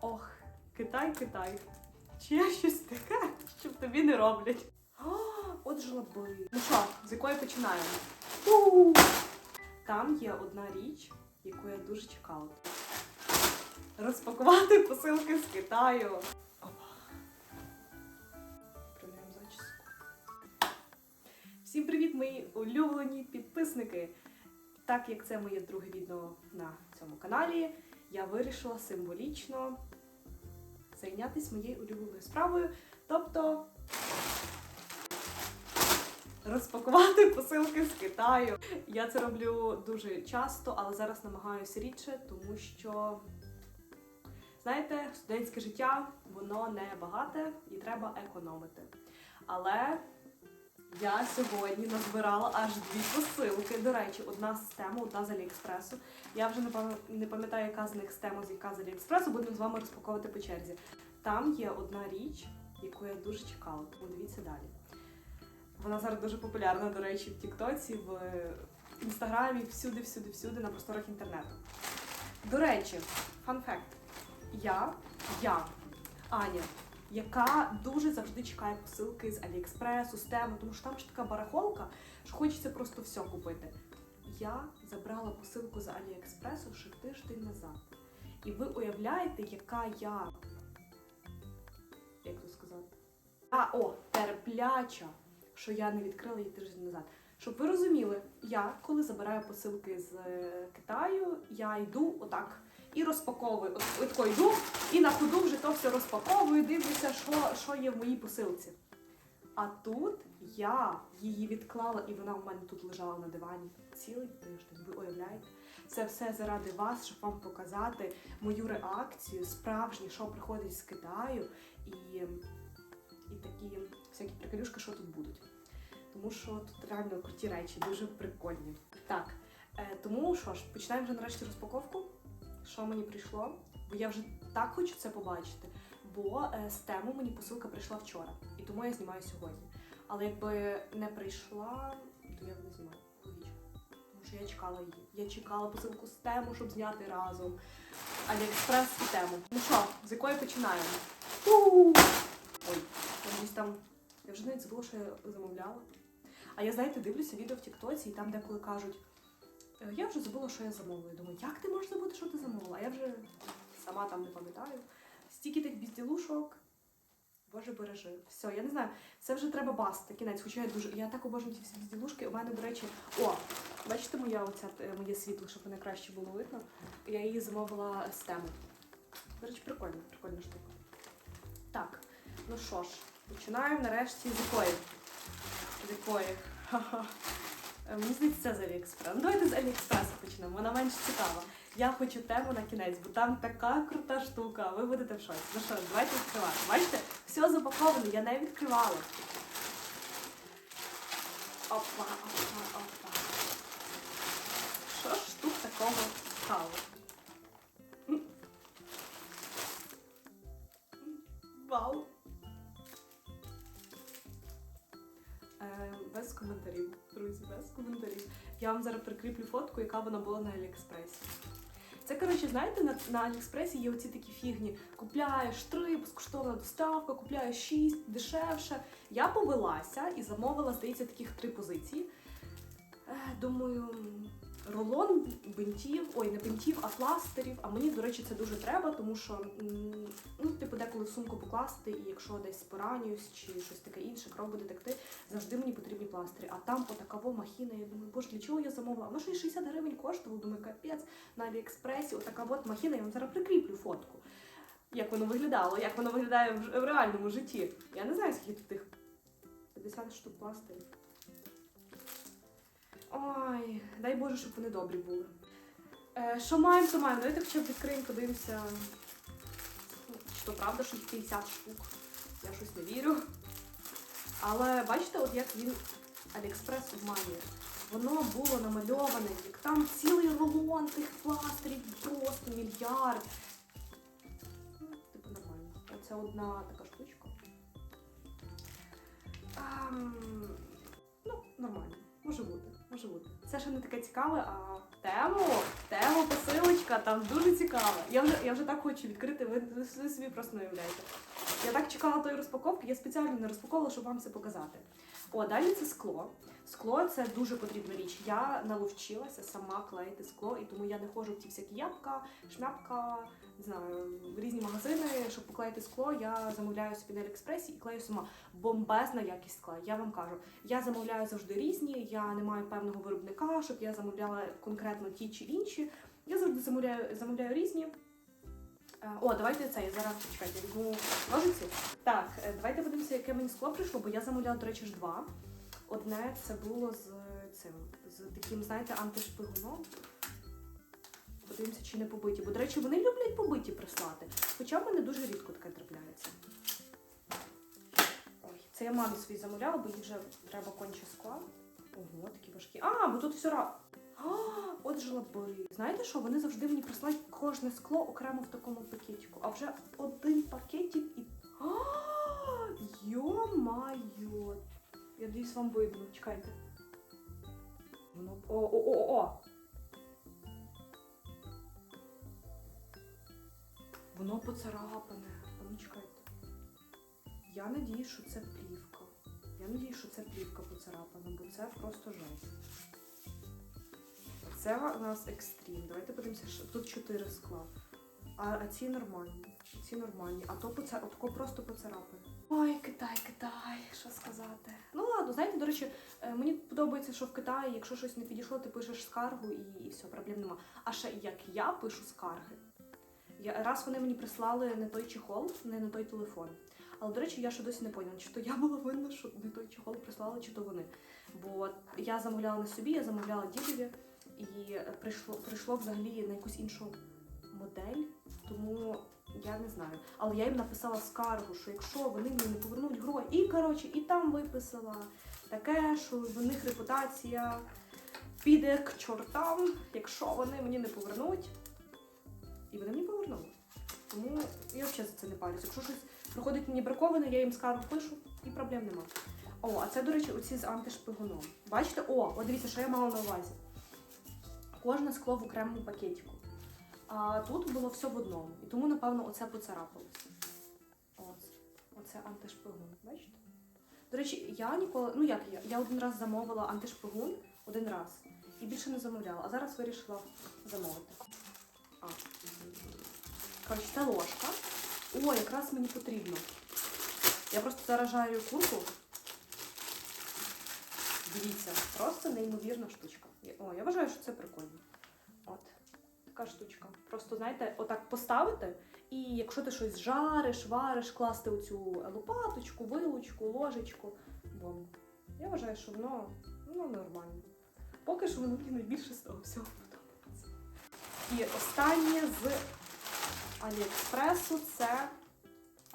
Ох, Китай, Китай. Чи є щось таке, що тобі не роблять? А, от жлоби. Ну що, з якої починаємо? У! Там є одна річ, яку я дуже чекала. Розпакувати посилки з Китаю. Продаємо зачіску. Всім привіт, мої улюблені підписники! Так як це моє друге відео на цьому каналі, я вирішила символічно зайнятися моєю улюбленою справою, тобто розпакувати посилки з Китаю. Я це роблю дуже часто, але зараз намагаюся рідше, тому що, знаєте, студентське життя воно не багате і треба економити. Але я сьогодні назбирала аж дві посилки. До речі, одна з тему, одна з Аліекспресу. Я вже не пам'ятаю, яка з них з тему, з яка з Аліекспресу. Будемо з вами розпаковувати по черзі. Там є одна річ, яку я дуже чекала, тому дивіться далі. Вона зараз дуже популярна, до речі, в Тіктоці, в Інстаграмі, всюди, всюди, всюди, на просторах інтернету. До речі, фан факт. Я, я, Аня, яка дуже завжди чекає посилки з Аліекспресу, з тему, тому що там ж така барахолка, що хочеться просто все купити. Я забрала посилку з Аліекспресу ще тиждень назад. І ви уявляєте, яка я. Як то сказати? А, о, терпляча, що я не відкрила її тиждень назад. Щоб ви розуміли, я коли забираю посилки з е, Китаю, я йду отак і розпаковую. От, от йду і на ходу вже то все розпаковую, дивлюся, що, що є в моїй посилці. А тут я її відклала, і вона в мене тут лежала на дивані цілий тиждень. Ви уявляєте? Це все заради вас, щоб вам показати мою реакцію, справжнє, що приходить з Китаю, і, і такі всякі приколюшки, що тут будуть. Тому що тут реально круті речі, дуже прикольні. Так, е, тому що ж, починаємо вже нарешті розпаковку. Що мені прийшло? Бо я вже так хочу це побачити. Бо е, з тему мені посилка прийшла вчора, і тому я знімаю сьогодні. Але якби не прийшла, то я б не знімаю. Тому що я чекала її. Я чекала посилку з тему, щоб зняти разом. Аліекспрес і тему. Ну що, з якої починаємо? У! Ой, я десь там. Я вже навіть забула, що я замовляла. А я, знаєте, дивлюся відео в Тіктоці, і там деколи кажуть, «Е, я вже забула, що я замовила. Я думаю, як ти можеш забути, що ти замовила? А я вже сама там не пам'ятаю. Стільки тих безділушок. Боже бережи. Все, я не знаю, це вже треба басти, кінець. Хоча я дуже. Я так обожнюю ці всі безділушки. У мене, до речі, о, бачите, моя оця е, моє світло, щоб мене краще було видно. Я її замовила з теми. До речі, прикольна, прикольна штука. Так, ну що ж, починаємо нарешті з якої? Якої? Е, Мені здається, це з Аліекспрес. Ну, давайте з Аліекспресу почнемо, вона менш цікава. Я хочу тему на кінець, бо там така крута штука. Ви будете в шоці. Ну що, давайте відкривати. Бачите, все запаковане, я не відкривала. Опа, опа, опа. Що ж тут такого стало? Зараз прикріплю фотку, яка вона була на Аліекспресі. Це, коротше, знаєте, на, на Аліекспресі є оці такі фігні. Купляєш три, безкоштовна доставка, купляєш шість, дешевше. Я повелася і замовила, здається, таких три позиції. Е, Думаю, рулон бинтів, ой, не бинтів, а пластирів. А мені, до речі, це дуже треба, тому що ну, типу, деколи в сумку покласти, і якщо десь поранююсь чи щось таке інше, кров буде текти, завжди мені потрібні пластирі. А там отакаво махіна. Я думаю, боже, для чого я замовила? Воно ж і 60 гривень коштувало. Думаю, капець на Аліекспресі, отака от махіна, я вам зараз прикріплю фотку. Як воно виглядало, як воно виглядає в реальному житті. Я не знаю, скільки тут тих 50 штук пластирів. Ой, дай Боже, щоб вони добрі були. Е, що маємо, то маємо. Давайте хоча б відкриємо, подивимося. Чи то правда, що 50 штук. Я щось не вірю. Але бачите, от як він Аліекспрес обманює. Воно було намальоване, як там цілий рулон тих пластирів, просто мільярд. Типу нормально. Оце одна така штучка. Ам, ну, нормально. Може бути, може. Це ще не таке цікаве, а тему, тему посилочка там дуже цікава. Я вже, я вже так хочу відкрити, ви, ви собі просто не уявляєте. Я так чекала тої розпаковки, я спеціально не розпаковувала, щоб вам це показати. О, далі це скло. Скло це дуже потрібна річ. Я наловчилася сама клеїти скло, і тому я не ходжу в ті всякі ябка, шмяпка, не знаю, в різні магазини, щоб поклеїти скло. Я замовляю собі на Аліекспресі і клею сама. Бомбезна якість скла. Я вам кажу. Я замовляю завжди різні. Я не маю певного виробника, щоб я замовляла конкретно ті чи інші. Я завжди замовляю, замовляю різні. Е, О, давайте це, я зараз чекайте, візьму ножиці. Так, е, давайте подивимося, яке мені скло прийшло, бо я замовляла, до речі, ж два. Одне це було з цим, з таким, знаєте, антишпигуном. Подивимося, чи не побиті. Бо, до речі, вони люблять побиті прислати. Хоча в мене дуже рідко таке трапляється. Ой, це я мамі свій замовляла, бо їй вже треба конче скла. Ого, такі важкі. А, бо тут все раз. От жлоби. Знаєте що? Вони завжди мені присилають кожне скло окремо в такому пакетику. А вже один пакетик і. А, Йо-майо! Я надіюсь, вам видно. Чекайте. Воно. О, о, о, о! Воно поцарапане. Ну чекайте. Я надіюсь, що це плівка. Я надіюсь, що це плівка поцарапана, бо це просто жесть. Це у нас екстрім. Давайте подивимося, що тут чотири скла. А, а ці нормальні. Ці нормальні. А то поце... отако просто поцарапане. Ой, Китай, Китай, що сказати. Ну ладно, знаєте, до речі, е, мені подобається, що в Китаї, якщо щось не підійшло, ти пишеш скаргу і, і все, проблем нема. А ще як я пишу скарги. Я, раз вони мені прислали не той чехол, не на той телефон. Але, до речі, я ще досі не поняла, чи то я була винна, що не той чехол прислали, чи то вони. Бо я замовляла не собі, я замовляла дідові, і прийшло, прийшло взагалі на якусь іншу модель, тому я не знаю. Але я їм написала скаргу, що якщо вони мені не повернуть гроші, і коротше, і там виписала таке, що в них репутація піде к чортам, якщо вони мені не повернуть. І вони мені повернули. Тому я взагалі за це не парюсь. Якщо щось проходить мені браковане, я їм скаргу пишу і проблем нема. О, а це, до речі, оці з антишпигуном. Бачите? О, от дивіться, що я мала на увазі. Кожне скло в окремому пакетику. А тут було все в одному. І тому, напевно, оце поцарапалося. Ось. Оце антишпигун. Бачите? До речі, я ніколи. Ну як я? Я один раз замовила антишпигун один раз. І більше не замовляла. А зараз вирішила замовити. А. Коротше, це ложка. О, якраз мені потрібно. Я просто зараз жарю курку. Дивіться, просто неймовірна штучка. О, я вважаю, що це прикольно. От, така штучка. Просто, знаєте, отак поставити, і якщо ти щось жариш, вариш, класти оцю лопаточку, вилочку, ложечку. Бомба. Я вважаю, що воно ну, нормально. Поки що воно мені найбільше з того всього подобається. І останнє з Аліекспресу це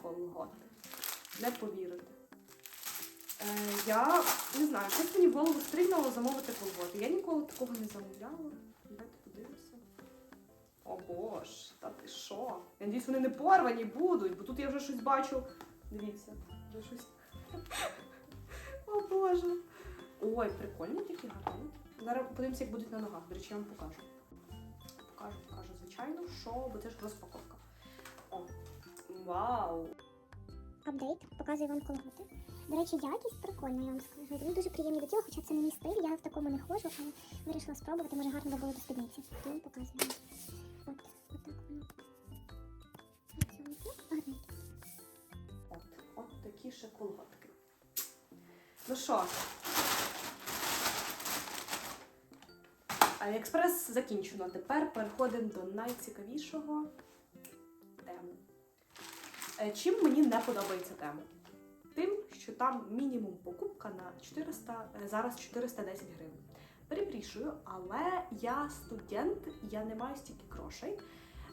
колготи. Не повірите. Е, я не знаю, щось мені в голову стрільнуло замовити колготи. Я ніколи такого не замовляла. Давайте подивимося. О боже, та ти що? Я надіюсь, вони не порвані будуть, бо тут я вже щось бачу. Дивіться, вже щось. О боже. Ой, прикольні такі гарні. Зараз подивимося, як будуть на ногах. До речі, я вам покажу. Покажу, покажу, звичайно, що, бо це ж розпаковка. О, вау! Апдейт, показую вам колготи. До речі, якість прикольна, я вам скажу. Вони дуже приємні до тіла, хоча це не мій стиль, я в такому не ходжу, але вирішила спробувати, може гарно би було до спідниці. Тому показую вам. От, отак воно. От, от такі ще колготки. Ну що? Аліекспрес закінчено. Тепер переходимо до найцікавішого Чим мені не подобається тема? Тим, що там мінімум покупка на 400, е, зараз 410 гривень. Перепрошую, але я студент, я не маю стільки грошей.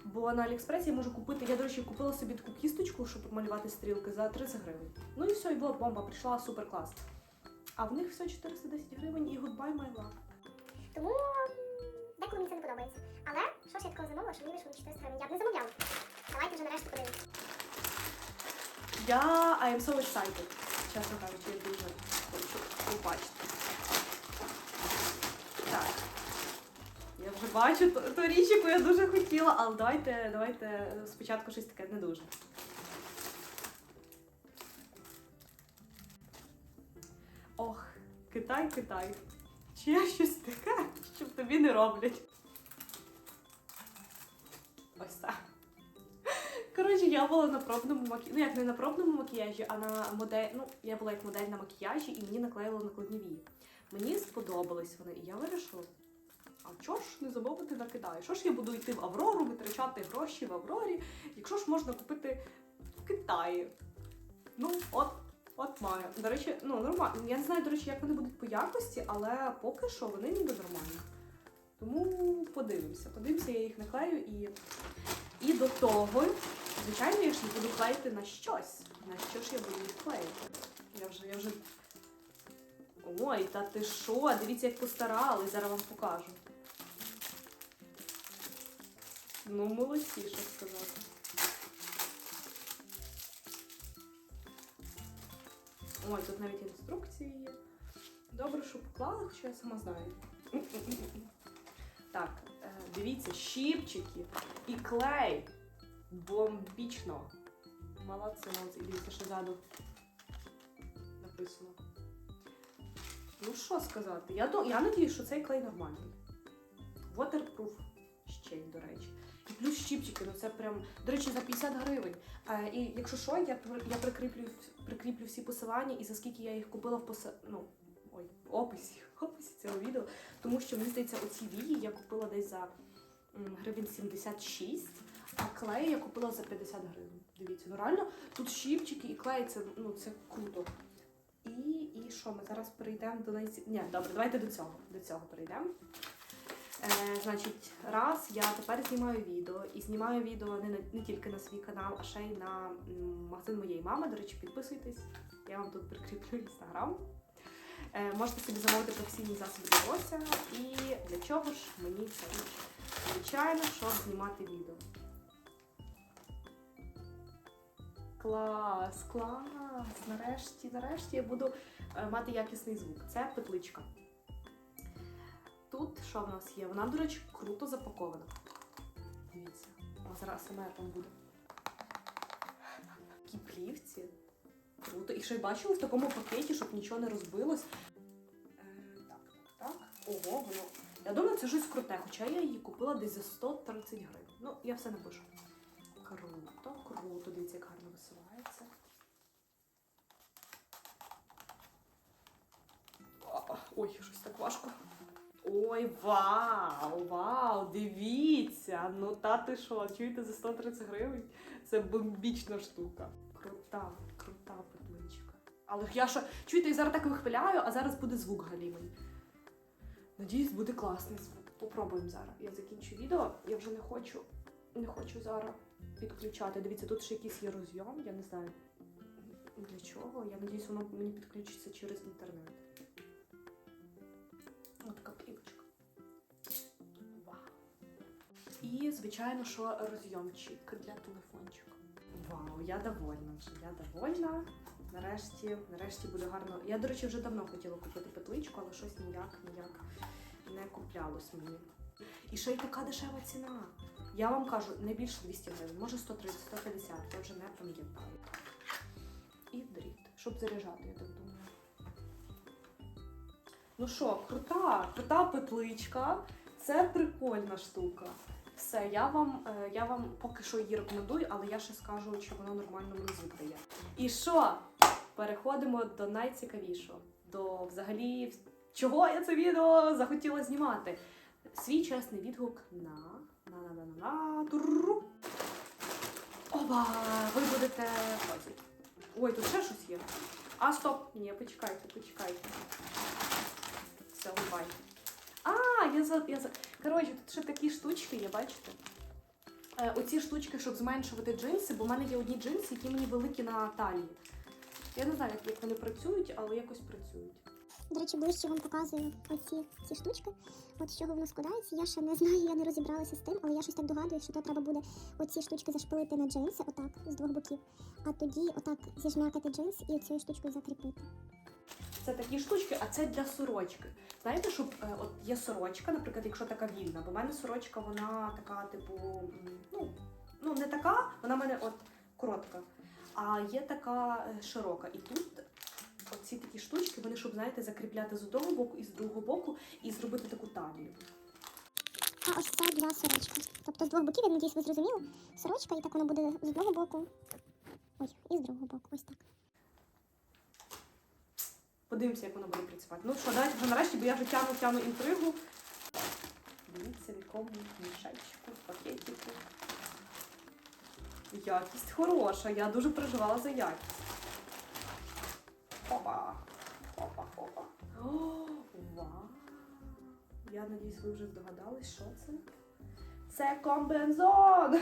Бо на Аліекспресі я можу купити. Я, до речі, купила собі таку кісточку, щоб малювати стрілки за 30 гривень. Ну і все, і була бомба, прийшла супер клас. А в них все 410 гривень і goodbye my love. Тому деколи мені це не подобається. Але що ж я такого замовила, що мені вийшло на 400 гривень? Я б не замовляла. Давайте вже нарешті подивимося. Я I am so excited. Чесно кажучи, я дуже хочу побачити. Так, вже бачу ту, ту річ, яку я дуже хотіла, але давайте, давайте спочатку щось таке не дуже. Ох, Китай, Китай. Чи я щось таке, що тобі не роблять? Ось так. Коротше, я була на пробному макіяжі. Ну, як не на пробному макіяжі, а на модель. Ну, я була як модель на макіяжі, і мені наклеїли накладні вії. Мені сподобались вони, і я вирішила. А чого ж не замовити на Китай? Що ж я буду йти в Аврору, витрачати гроші в Аврорі, якщо ж можна купити в Китаї? Ну, от, от маю. До речі, ну нормально. Я не знаю, до речі, як вони будуть по якості, але поки що вони ніби нормальні. Тому подивимося. Подивимося, я їх наклею і. І до того, звичайно, я ж не буду клеїти на щось. На що ж я буду їх клеїти? Я вже, я вже. Ой, та ти що? Дивіться, як постарались, зараз вам покажу. Ну, молодці, що сказати. Ой, тут навіть інструкції є. Добре, що поклала, хоча я сама знаю. Так, дивіться, щіпчики і клей. Бомбічно. Молодці, молодці. Дивіться, що ззаду написано. Ну, що сказати? Я, я надію, що цей клей нормальний. Waterproof ще й, до речі. І плюс щіпчики, ну це прям, до речі, за 50 гривень. Е, і якщо що, я, я прикріплю, прикріплю всі посилання і за скільки я їх купила в поса... ну, ой, в описі, в цього відео. Тому що мені здається, оці вії я купила десь за гривень 76, а клей я купила за 50 гривень. Дивіться, ну реально тут щіпчики і клей, це, ну, це круто. І, і що, ми зараз перейдемо до найці... Ні, добре, давайте до цього. До цього перейдемо. Е, значить, раз я тепер знімаю відео і знімаю відео не, на- не тільки на свій канал, а ще й на магазин моєї мами. До речі, підписуйтесь. Я вам тут прикріплю інстаграм. Е, можете собі замовити професійні засоби волосся. І для чого ж мені це? Звичайно, щоб знімати відео. Клас, клас! Нарешті, нарешті я буду е, мати якісний звук. Це петличка. Тут що в нас є? Вона, до речі, круто запакована. Дивіться, зараз саме там буде. Такі плівці. Круто. І ще й бачили в такому пакеті, щоб нічого не розбилось. Е, так, так, так. Ого, воно. Я думаю, це щось круте, хоча я її купила десь за 130 гривень. Ну, я все напишу. Круто, круто. Дивіться, як гарно висувається. Ой, щось так важко. Ой, вау, вау, дивіться. Ну та ти що, чуєте за 130 гривень? Це бомбічна штука. Крута, крута петличка. Але я що, чуєте, я зараз так вихваляю, а зараз буде звук галімий. Надіюсь, буде класний звук. Попробуємо зараз. Я закінчу відео, я вже не хочу, не хочу зараз підключати. Дивіться, тут ще якийсь є розйом, я не знаю для чого. Я надіюсь, воно мені підключиться через інтернет. Ось така І, звичайно, що розйомчик для телефончика. Вау, я довольна вже. Я довольна. Нарешті, нарешті буде гарно. Я, до речі, вже давно хотіла купити петличку, але щось ніяк, ніяк не куплялось мені. І ще й така дешева ціна. Я вам кажу, не більше 200 гривень, може 130, 150, я вже не пам'ятаю. І дріт, щоб заряджати, я так думаю. Ну що, крута, крута петличка. Це прикольна штука. Все, я вам, е, я вам поки що її рекомендую, але я ще скажу, чи воно нормально мені дає. І що? Переходимо до найцікавішого. До взагалі, чого я це відео захотіла знімати. Свій чесний відгук на на на на на на турру. Оба! Ви будете. Ой, тут ще щось є. А, стоп! Ні, почекайте, почекайте. Все, губай. А, я за. Я за... Коротше, тут ще такі штучки є, бачите? Е, оці штучки, щоб зменшувати джинси, бо в мене є одні джинси, які мені великі на талії. Я не знаю, як, вони працюють, але якось працюють. До речі, ближче вам показую оці ці штучки. От з чого воно складається. Я ще не знаю, я не розібралася з тим, але я щось так догадую, що то треба буде оці штучки зашпилити на джинси, отак, з двох боків. А тоді отак зіжмякати джинс і цією штучкою закріпити. Це такі штучки, а це для сорочки. Знаєте, щоб е, от є сорочка, наприклад, якщо така вільна, бо в мене сорочка, вона така, типу, ну, ну не така, вона в мене от коротка. А є така е, широка. І тут оці такі штучки, вони, щоб, знаєте, закріпляти з одного боку і з другого боку, і зробити таку талію. А ось це для сорочки. Тобто з двох боків, я надіюсь, ви зрозуміли. Сорочка, і так воно буде з одного боку. Ой, і з другого боку. Ось так. Подивимося, як воно буде працювати. Ну що, давайте вже нарешті, бо я вже тяну, тяну інтригу. Дивіться, в якому мішечку, пакетику. Якість хороша, я дуже переживала за якість. Опа! Опа, опа. О, вау! Я надіюсь, ви вже здогадались, що це? Це комбензон!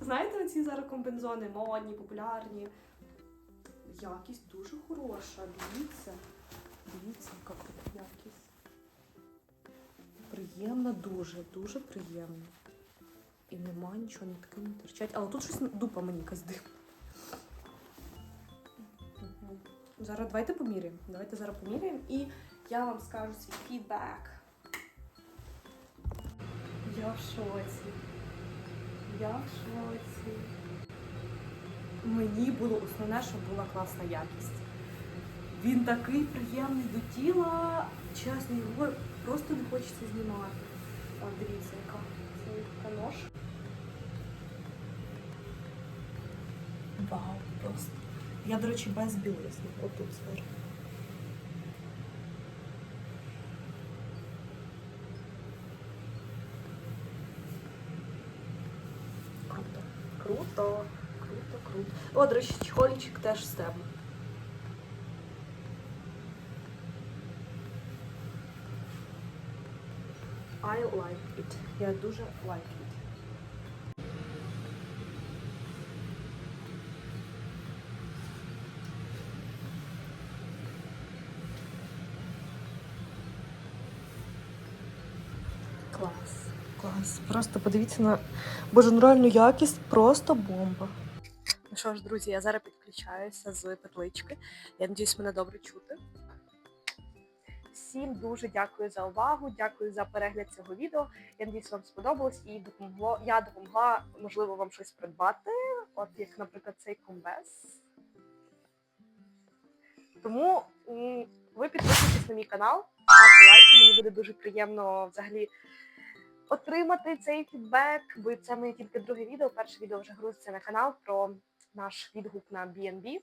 Знаєте, оці зараз комбензони модні, популярні. Якість дуже хороша, дивіться. Дивіться, яка якість. Приємна дуже, дуже приємна. І нема нічого, нитки не торчать. Але тут щось дупа мені дивна. Зараз давайте поміряємо. Давайте зараз поміряємо і я вам скажу свій фідбек. Я в шоці. Я в шоці. Мені було основне, щоб була класна якість. Він такий приємний до тіла. Чесно, його просто не хочеться знімати. О, дивіться, яка це така нож. Вау, просто. Я, до речі, без білизни. Отут зверху. Круто. Круто. Круто, круто. О, до чехольчик теж з тебе. I like it. Я дуже like it. Клас. Клас. Просто подивіться на боже, ну якість, просто бомба. Що ж, друзі, я зараз підключаюся з петлички. Я надіюсь, мене добре чути. Всім дуже дякую за увагу, дякую за перегляд цього відео. Я надіюсь, вам сподобалось і допомогло. Я допомогла, можливо, вам щось придбати, от як, наприклад, цей комбез. Тому ви підписуйтесь на мій канал, ставте лайки, мені буде дуже приємно взагалі отримати цей фідбек, бо це моє тільки друге відео. Перше відео вже грузиться на канал про наш відгук на BNB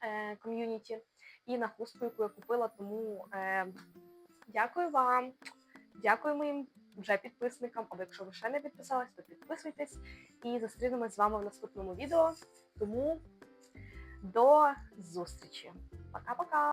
е, ком'юніті і на хустку, яку я купила. Тому е, дякую вам, дякую моїм вже підписникам. або якщо ви ще не підписались, то підписуйтесь і зустрінемось з вами в наступному відео. Тому до зустрічі. Пока-пока!